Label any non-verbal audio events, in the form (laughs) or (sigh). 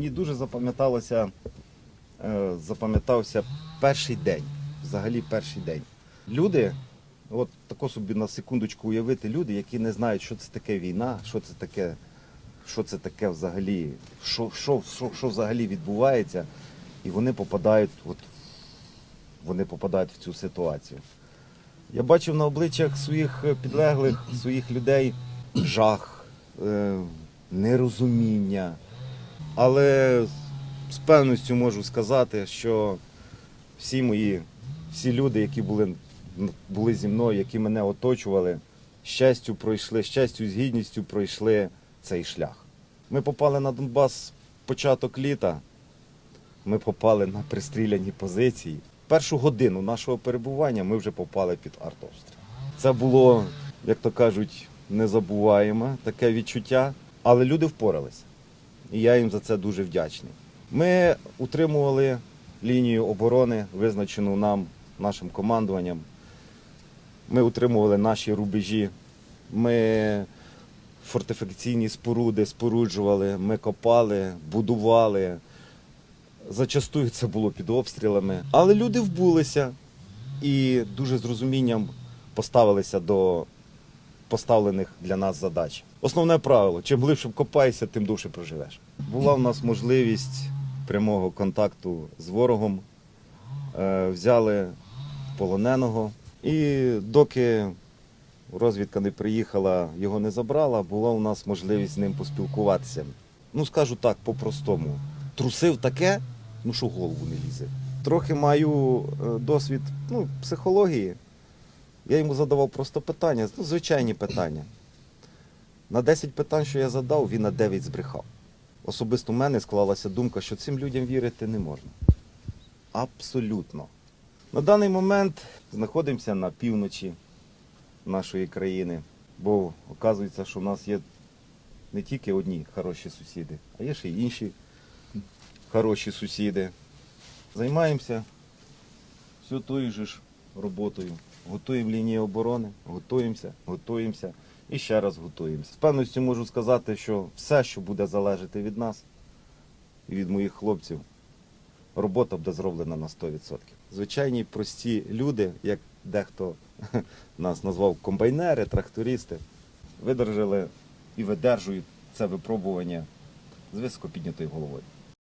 Мені дуже запам'яталося, е, запам'ятався перший день. Взагалі перший день. Люди, от тако собі на секундочку уявити, люди, які не знають, що це таке війна, що це таке, що це таке взагалі, що, що, що, що взагалі відбувається, і вони попадають, от, вони попадають в цю ситуацію. Я бачив на обличчях своїх підлеглих, своїх людей жах, е, нерозуміння. Але з певністю можу сказати, що всі мої, всі люди, які були, були зі мною, які мене оточували, щастю пройшли, щастю з гідністю пройшли цей шлях. Ми попали на Донбас початок літа. Ми попали на пристріляні позиції. Першу годину нашого перебування ми вже попали під артобстріл. Це було, як то кажуть, незабуваємо таке відчуття, але люди впоралися. І я їм за це дуже вдячний. Ми утримували лінію оборони, визначену нам, нашим командуванням. Ми утримували наші рубежі. Ми фортифікаційні споруди споруджували, ми копали, будували. Зачастую це було під обстрілами. Але люди вбулися і дуже з розумінням поставилися до поставлених для нас задач. Основне правило: чим глибше копаєшся, тим довше проживеш. Була в нас можливість прямого контакту з ворогом, Е, взяли полоненого. І доки розвідка не приїхала, його не забрала, була у нас можливість з ним поспілкуватися. Ну, скажу так, по-простому. Трусив таке, ну що в голову не лізе. Трохи маю е, досвід ну, психології. Я йому задавав просто питання, ну, звичайні питання. На 10 питань, що я задав, він на 9 збрехав. Особисто в мене склалася думка, що цим людям вірити не можна. Абсолютно. На даний момент знаходимося на півночі нашої країни, бо оказується, що в нас є не тільки одні хороші сусіди, а є ще й інші хороші сусіди. Займаємося все тою ж роботою. Готуємо лінії оборони, готуємося, готуємося і ще раз готуємося. З певністю можу сказати, що все, що буде залежати від нас і від моїх хлопців, робота буде зроблена на 100%. Звичайні прості люди, як дехто (laughs) нас назвав комбайнери, трактористи, видержали і видержують це випробування з високо піднятою головою.